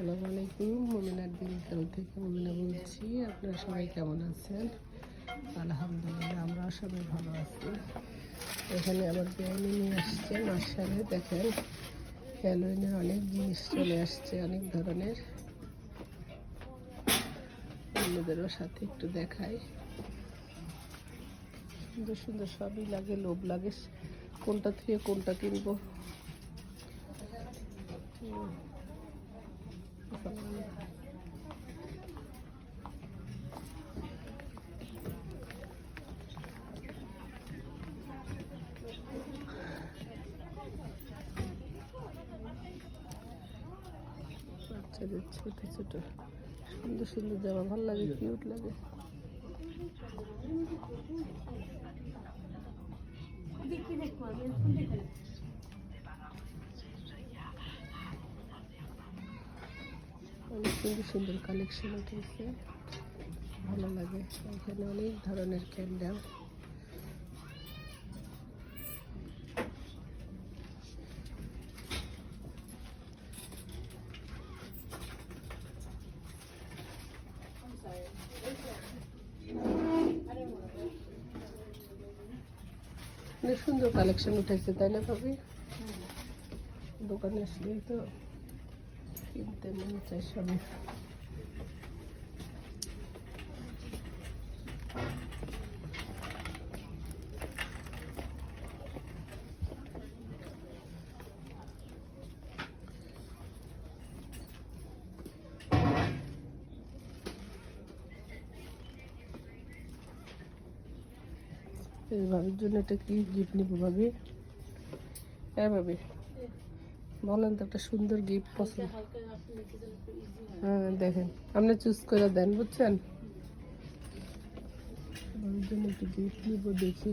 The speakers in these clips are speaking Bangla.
আসসালামু আলাইকুম মমিনার দিনকাল থেকে মমিনা বলছি আপনারা সবাই কেমন আছেন? আলহামদুলিল্লাহ, আমরা সবাই ভালো আছি। এখানে আমার বেআইনি নিয়ে আসছে নার্সারে, দেখেন। হ্যালোইনের অনেক জিনিস চলে আসছে, অনেক ধরনের। অন্যদেরও সাথে একটু দেখাই। সুন্দর সুন্দর সবই লাগে, লোভ লাগে। কোনটা থেকে কোনটা কিনবো। বাচ্চাদের ছোট ছোট সুন্দর সুন্দর জামা ভালো লাগে কিউট লাগে। অনেক সুন্দর সুন্দর কালেকশন উঠেছে ভালো লাগে। এখানে অনেক ধরনের ক্যান্ডেল সুন্দর কালেকশন উঠেছে তাই না ভাবি? দোকানে আসলেই তো কিনতে মন চাই সবই ভাবির জন্য একটা কি গিফট নিবো ভাবি? হ্যাঁ ভাবি। বলেন তো একটা সুন্দর গিফট পছন্দ। হ্যাঁ। দেখেন। আপনি চুজ করে দেন বুঝছেন? জন্য একটু গিফট নিব দেখি।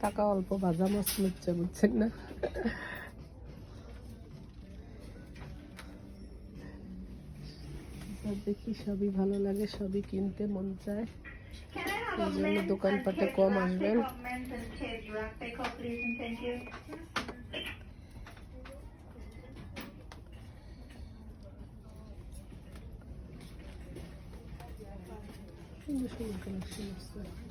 টাকা অল্প ভাজা মাছ নিচ্ছে বুঝছেন না? দেখি সবই ভালো লাগে সবই কিনতে মন চায়। এই জন্য দোকানপাটে কম আসবেন। Конечно, конечно, все.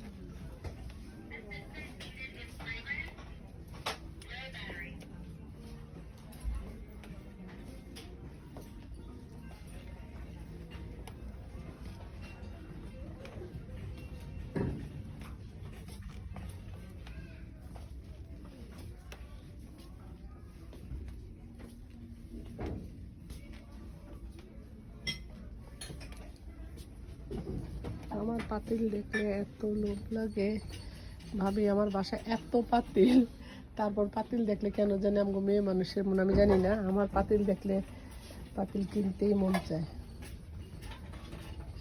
পাতিল দেখলে এত লোভ লাগে। ভাবি, আমার বাসায় এত পাতিল। তারপর পাতিল দেখলে কেন জানি আমাকে মেয়ে মানুষের মনে, আমি জানি না। আমার পাতিল দেখলে পাতিল কিনতেই মন চায়।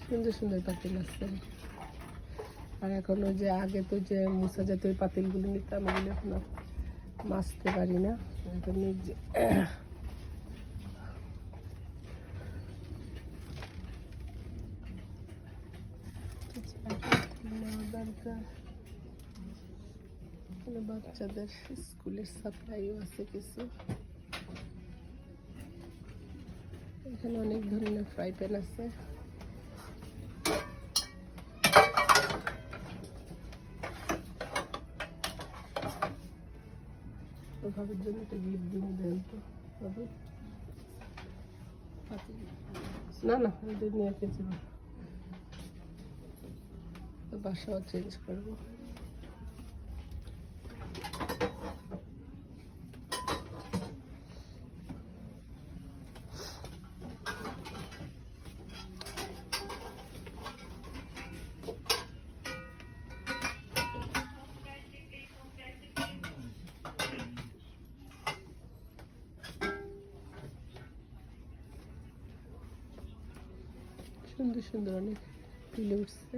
সুন্দর সুন্দর পাতিল আছে। আর এখন ওই যে আগে তো যে মুসা জাতীয় পাতিলগুলো নিতাম, ওগুলো এখন মাছতে পারি না। এখন এই যে এখানে বাচ্চাদের স্কুলের সাপ্লাইও আছে কিছু। এখানে অনেক ধরনের ফ্রাই প্যান আছে। ভাবির জন্য একটা গিফট দিন দেন তো না না দুধ নিয়ে খেয়েছি তো বাসাও চেঞ্জ করব। সুন্দর সুন্দর অনেক তুলে উঠছে।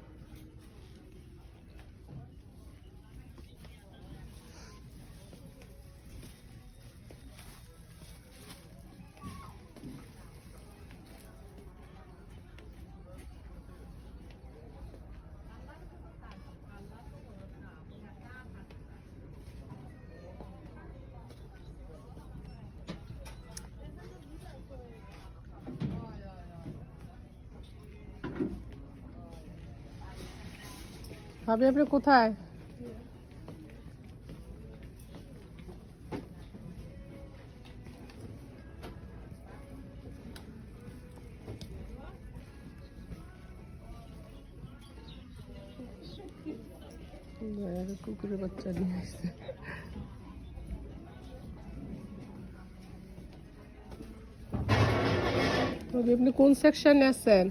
ভাবি আপনি কোথায়? বাইরে কুকুরের বাচ্চা নিয়ে আসছে ভাবি আপনি কোন সেকশনে আছেন?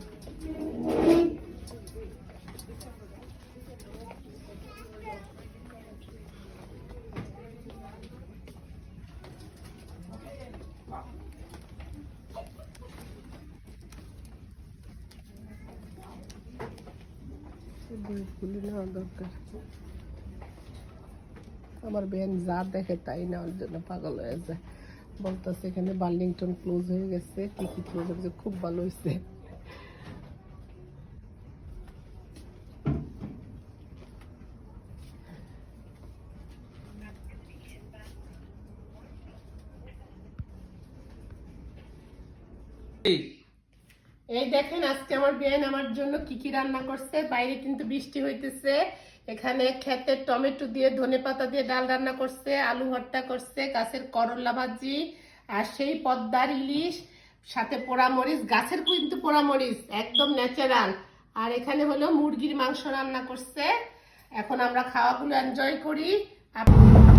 বইগুলি নেওয়া দরকার আমার বেন যা দেখে তাই নেওয়ার জন্য পাগল হয়ে যায়। বলতেছে এখানে বার্লিংটন ক্লোজ হয়ে গেছে কি কি ক্লোজ হয়ে গেছে খুব ভালো হয়েছে এই দেখেন, আজকে আমার বিয়ান আমার জন্য কি কি রান্না করছে। বাইরে কিন্তু বৃষ্টি হইতেছে। এখানে ক্ষেতের টমেটো দিয়ে, ধনে পাতা দিয়ে ডাল রান্না করছে, আলু ভর্তা করছে, গাছের করলা ভাজি, আর সেই পদ্মার ইলিশ, সাথে পোড়ামরিচ, গাছের কিন্তু পোড়ামরিচ, একদম ন্যাচারাল আর এখানে হলো মুরগির মাংস রান্না করছে। এখন আমরা খাওয়াগুলো এনজয় করি। আপ-